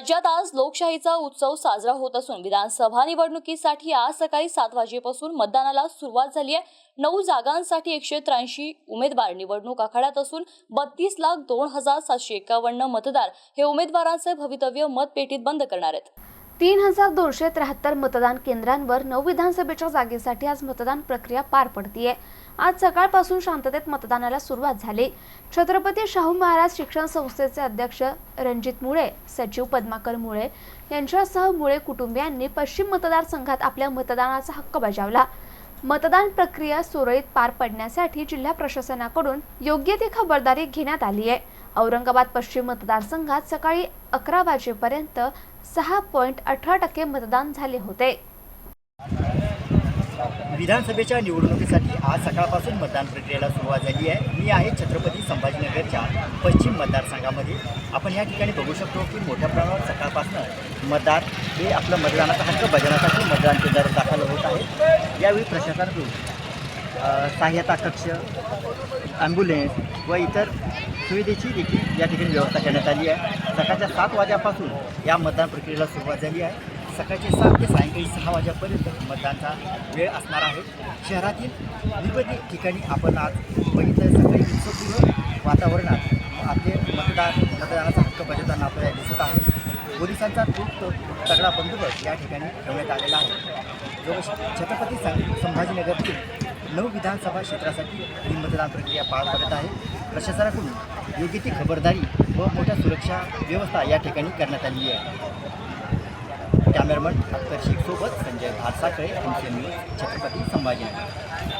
राज्यात आज लोकशाहीचा उत्सव साजरा होत असून विधानसभा निवडणुकीसाठी आज सकाळी सात वाजेपासून मतदानाला सुरुवात झाली आहे. नऊ जागांसाठी एकशे त्र्याऐंशी उमेदवार निवडणूक आखाड्यात असून बत्तीस लाख दोन हजार सातशे एकावन्न मतदार हे उमेदवारांचे भवितव्य मतपेटीत बंद करणार आहेत. तीन हजार दोनशे त्र्याहत्तर मतदान केंद्रांवर नऊ विधानसभेच्या जागेसाठी आज मतदान प्रक्रिया पार पडतीये. आज सकाळपासून शांततेत मतदानाला सुरुवात झाली. छत्रपती शाहू महाराज शिक्षण संस्थेचे अध्यक्ष रणजित मुळे सचिव पद्माकर मुळे यांच्यासह मुळे कुटुंबियांनी पश्चिम मतदारसंघात आपल्या मतदानाचा हक्क बजावला. मतदान प्रक्रिया सुरळीत पार पडण्यासाठी जिल्हा प्रशासनाकडून योग्य ती खबरदारी घेण्यात आली आहे औरंगाबाद पश्चिम मतदारसंघात सकाळी अकरा वाजेपर्यंत सहा पॉईंट अठरा टक्के मतदान झाले होते. विधानसभेच्या निवडणुकीसाठी आज सकाळपासून मतदान प्रक्रियेला सुरुवात झाली आहे. मी आहे छत्रपती संभाजीनगरच्या पश्चिम मतदारसंघामध्ये. आपण या ठिकाणी बघू शकतो की मोठ्या प्रमाणावर सकाळपासून मतदार हे आपलं मतदानाचा हक्क बजावण्यासाठी मतदान केंद्रावर दाखल होत आहे यावेळी प्रशासनाकडून सहाय्यता कक्ष ॲम्ब्युलन्स व इतर सुविधेची देखील या ठिकाणी व्यवस्था करण्यात आली आहे. सकाळच्या सात वाजेपासून या मतदान प्रक्रियेला सुरुवात झाली आहे. सकाळचे सात ते सायंकाळी सहा वाजेपर्यंत मतदानचा वेळ असणार आहे. शहरातील विविध ठिकाणी आपण आज बघितलं सकाळी उत्सवपूर्व वातावरणात मतदानाचा हक्क बजावताना आपल्याला दिसत आहे. पोलिसांचा खूप तगडा बंदोबस्त या ठिकाणी ठेवण्यात आलेला आहे. जो छत्रपती संभाजीनगरतील नऊ विधानसभा क्षेत्रासाठी ही मतदान प्रक्रिया पार पडत आहे. प्रशासनाकडून योग्य ती खबरदारी व मोठ्या सुरक्षा व्यवस्था या ठिकाणी करण्यात आली आहे. Cameraman Akhtar Shaikh Sanjay Bhatsakale M C news Chhatrapati Sambhajinagar.